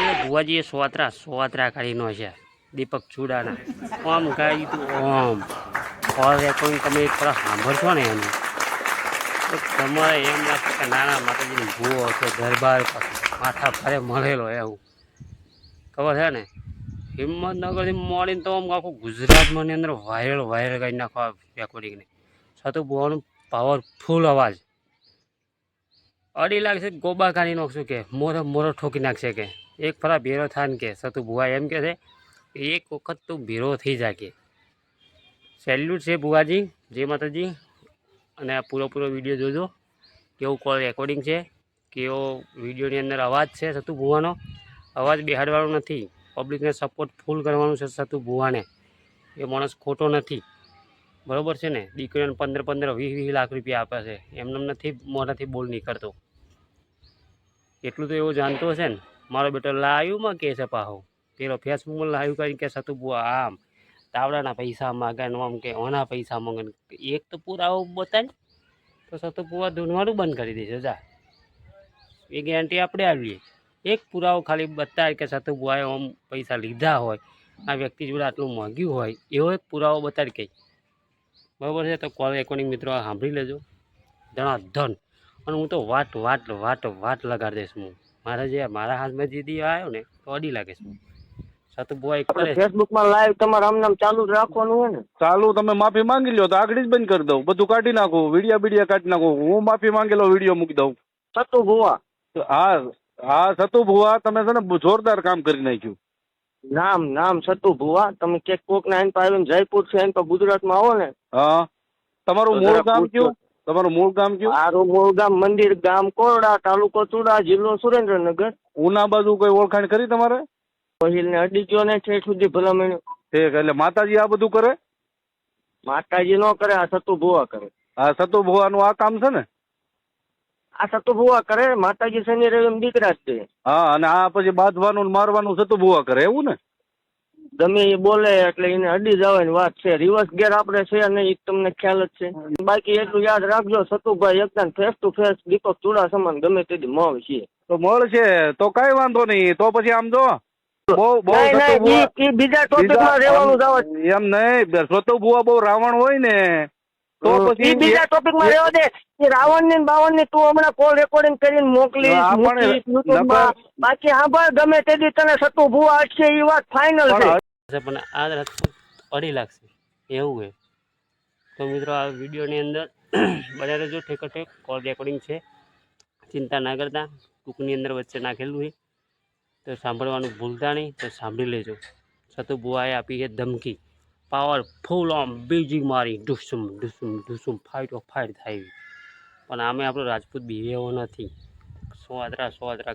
અમે ભુવાજીએ સોતરા સોતરા કાઢીનો છે. દીપક ચુડાના. ઓમ ગાઈ તું ઓમ. હવે તમે થોડા સાંભળશો ને એનું. તો તમારે એમ લાગશે કે નાના માતાજીનો ભૂવો છે, દરબાર માથા ફરે મળેલો એવું. ખબર છે ને? હિંમતનગરથી મળીને તો આમ આખું ગુજરાતમાંની અંદર વાયરલ વાયરલ કરી નાખો રેકોર્ડિંગને છતું ભુવાનું પાવરફુલ અવાજ. અડી લાગશે ગોબા કાઢી નાખશું કે, મોરો મોરો ઠોકી નાખશે કે. એક ફરા ભેરો થાય ને કે, સતુ ભુવા એમ કે છે એક વખત તું ભેરો થઈ જા કે સેલ્યુટ છે ભુવાજી, જય માતાજી. અને આ પૂરો પૂરો વીડિયો જોજો. કેવું કોલ રેકોર્ડિંગ છે, કેવો વિડીયોની અંદર અવાજ છે સતુ ભુવાનો. અવાજ બિહાડવાનો નથી. પબ્લિકને સપોર્ટ ફૂલ કરવાનું છે સતુ ભુવાને. એ માણસ ખોટો નથી. બરાબર છે ને? દીકરીઓને પંદર પંદર, વીસ વીસ લાખ રૂપિયા આપે છે. એમને નથી, મોઢાથી બોલ નીકળતો. એટલું તો એવું જાણતો હશે ને? મારો બેટો લાયુંમાં કે છે પાહો. પેલો ફેસબુકમાં લાયું કરીને કે સતુ બુઆ આમ તાવડાના પૈસા માગે ને આમ કે ઓના પૈસા માંગે એક તો પુરાવો બતાય તો સતુ બુઆ ધૂનવાનું બંધ કરી દેશે જા. એ ગેરંટી આપણે આવીએ. એક પુરાવો ખાલી બતાવે કે સતુ બુઆએ આમ પૈસા લીધા હોય, આ વ્યક્તિ જોડે આટલું માંગ્યું હોય, એવો એક પુરાવો બતાવી કંઈ બરાબર છે? તો કોલ રેકોર્ડિંગ મિત્રો સાંભળી લેજો. ધણા ધન અને હું તો વાટ વાટ વાટ વાટ લગાડી દઈશ હું. મારે જે મારા હાથમાં જે દી આવ્યો ને તો અઢી લાગે છે. સતુ બોય કરે ફેસબુકમાં લાઈવ તમારે આમ નામ ચાલુ જ રાખવાનું હોય ને. ચાલુ તમે માફી માંગી લ્યો તો આગળ જ બંધ કરી દઉં. બધું કાઢી નાખું વિડિયા બીડિયા કાઢી નાખું. હું માફી માંગેલો વીડિયો મૂકી દઉં. સતુ ભુવા. હા હા સતુ ભુવા તમે છે ને જોરદાર કામ કરી નાખ્યું. નામ નામ સતુ ભુવા. તમે કે કોક ના એન પર આવીને જયપુર છે એન પર ગુજરાતમાં આવો ને. હા. તમારું મૂળ ગામ કયું? તમારું મૂળ ગામ કયું? મારું મૂળ ગામ મંદિર ગામ કોરડા તાલુકો ચુડા જિલ્લો સુરેન્દ્રનગર. ઉના બાજુ કોઈ ઓળખાણ કરી તમારે? પહેલ ને અડી ગયો ને ઠેઠ સુધી ભલામણ. ઠીક એટલે માતાજી આ બધું કરે? માતાજી નો કરે આ સતુ ભુવા કરે. આ સતુ ભુવા નું આ કામ છે ને? આ સતુ ભુવા કરે માતાજી શનિ રવિ એમ દીકરા જ છે હા અને આ પછી બાંધવાનું ને મારવાનું સતુ ભુવા કરે એવું ને? ગમે એ બોલે એટલે એને અડી જવાની વાત છે. રિવર્સ ગેર આપણે છે અને એ તમને ખ્યાલ જ છે. બાકી એટલું યાદ રાખજો સતુભાઈ એકદમ ફેસ ટુ ફેસ દીપક ચૂડા સમાન ગમે તે મળ છે તો છે તો કઈ વાંધો નહીં. તો પછી આમ જો બીજા ટોપિકમાં રહેવાનું. એમ નહીં સતુ ભુવા બહુ રાવણ હોય ને તો પછી બીજા ટોપિકમાં રહેવા દે. એ રાવણની બાવણની તું હમણાં કોલ રેકોર્ડિંગ કરીને મોકલીશ હા, પણ મૂકીશ YouTube માં. નકર- બાકી સાંભળ ગમે તે દી તને સતુ ભુવા અટશે એ વાત ફાઇનલ છે. છે, પણ આ રસ્તો અડી લાગશે એવું છે. તો મિત્રો, આ વિડીયોની અંદર બધા રહેજો ઠેક ઠેક કોલ રેકોર્ડિંગ છે, ચિંતા ના કરતા. ટૂંકની અંદર વચ્ચે નાખેલું છે. તો સાંભળવાનું ભૂલતા નહીં, તો સાંભળી લેજો. સતુ બુઆએ આપી છે ધમકી. પાવર ફૂલ ઓમ બીજી મારી. ઢુસુમ ઢુસુમ ઢુસુમ ફાઇટ ઓફ ફાઇટ થાય પણ આમે આપણો રાજપૂત બીવેવો નથી. સોદરા સોદરા